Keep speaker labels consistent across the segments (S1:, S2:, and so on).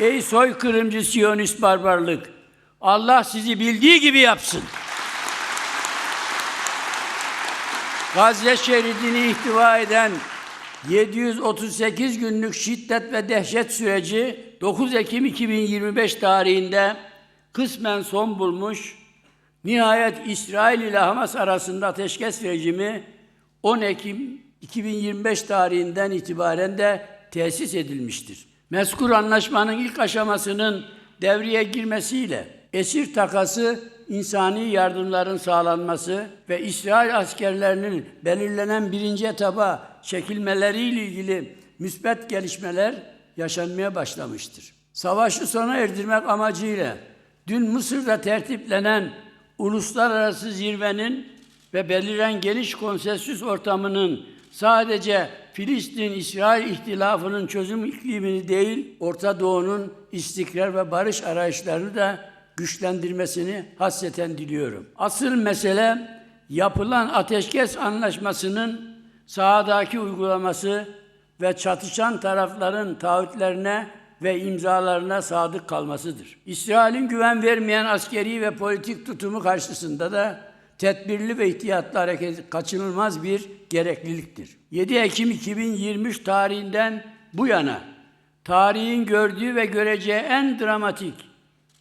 S1: Ey soykırımcı Siyonist barbarlık! Allah sizi bildiği gibi yapsın. Gazze şeridini ihtiva eden 738 günlük şiddet ve dehşet süreci 9 Ekim 2025 tarihinde kısmen son bulmuş. Nihayet İsrail ile Hamas arasında ateşkes rejimi 10 Ekim 2025 tarihinden itibaren de tesis edilmiştir. Mezkur anlaşmanın ilk aşamasının devreye girmesiyle esir takası, insani yardımların sağlanması ve İsrail askerlerinin belirlenen birinci etaba çekilmeleriyle ilgili müspet gelişmeler yaşanmaya başlamıştır. Savaşı sona erdirmek amacıyla dün Mısır'da tertiplenen uluslararası zirvenin ve belirlen geniş konsensüs ortamının sadece Filistin-İsrail ihtilafının çözüm iklimini değil, Orta Doğu'nun istikrar ve barış arayışlarını da güçlendirmesini hasreten diliyorum. Asıl mesele yapılan ateşkes anlaşmasının sahadaki uygulaması ve çatışan tarafların taahhütlerine ve imzalarına sadık kalmasıdır. İsrail'in güven vermeyen askeri ve politik tutumu karşısında da tedbirli ve ihtiyatlı hareket kaçınılmaz bir gerekliliktir. 7 Ekim 2023 tarihinden bu yana tarihin gördüğü ve göreceği en dramatik,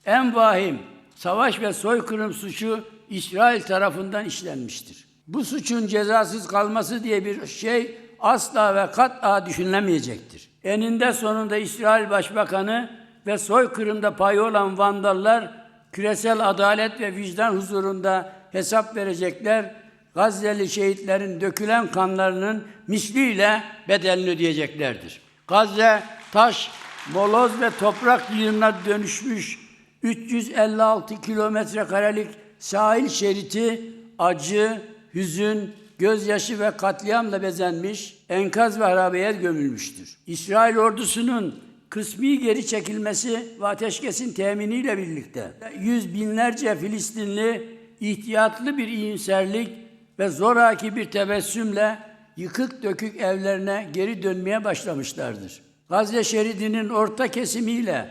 S1: en vahim savaş ve soykırım suçu İsrail tarafından işlenmiştir. Bu suçun cezasız kalması diye bir şey asla ve kat'a düşünülemeyecektir. Eninde sonunda İsrail Başbakanı ve soykırımda payı olan vandallar küresel adalet ve vicdan huzurunda hesap verecekler. Gazze'li şehitlerin dökülen kanlarının misliyle bedelini ödeyeceklerdir. Gazze taş, moloz ve toprak yığınına dönüşmüş 356 kilometre karelik sahil şeridi acı, hüzün, gözyaşı ve katliamla bezenmiş, enkaz ve harabeye gömülmüştür. İsrail ordusunun kısmi geri çekilmesi ve ateşkesin teminiyle birlikte yüz binlerce Filistinli ihtiyatlı bir iyimserlik ve zoraki bir tebessümle yıkık dökük evlerine geri dönmeye başlamışlardır. Gazze şeridinin orta kesimiyle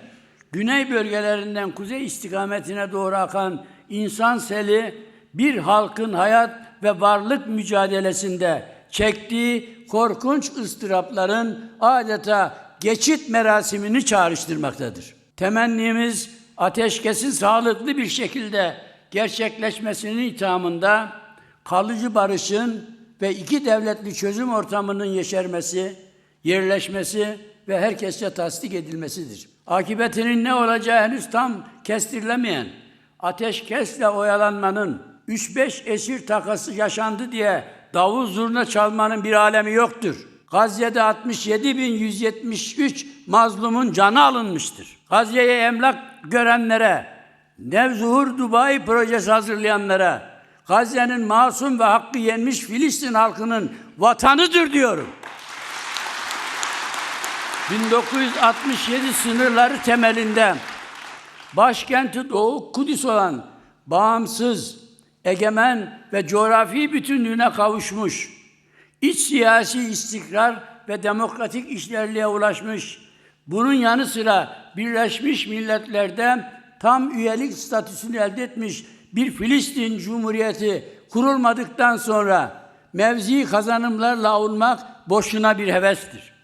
S1: güney bölgelerinden kuzey istikametine doğru akan insan seli bir halkın hayat ve varlık mücadelesinde çektiği korkunç ıstırapların adeta geçit merasimini çağrıştırmaktadır. Temennimiz ateşkesin sağlıklı bir şekilde gerçekleşmesinin ithamında kalıcı barışın ve iki devletli çözüm ortamının yeşermesi, yerleşmesi ve herkesçe tasdik edilmesidir. Akıbetinin ne olacağı henüz tam kestirilemeyen ateşkesle oyalanmanın 3-5 esir takası yaşandı diye davul zurna çalmanın bir alemi yoktur. Gazze'de 67.173 mazlumun canı alınmıştır. Gazze'ye emlak görenlere, Nevzuhur Dubai projesi hazırlayanlara, Gazze'nin masum ve hakkı yenmiş Filistin halkının vatanıdır diyorum. 1967 sınırları temelinde başkenti Doğu Kudüs olan bağımsız, egemen ve coğrafi bütünlüğüne kavuşmuş, iç siyasi istikrar ve demokratik işlerliğe ulaşmış, bunun yanı sıra Birleşmiş Milletler'de tam üyelik statüsünü elde etmiş bir Filistin Cumhuriyeti kurulmadıktan sonra mevzi kazanımlarla avunmak boşuna bir hevestir.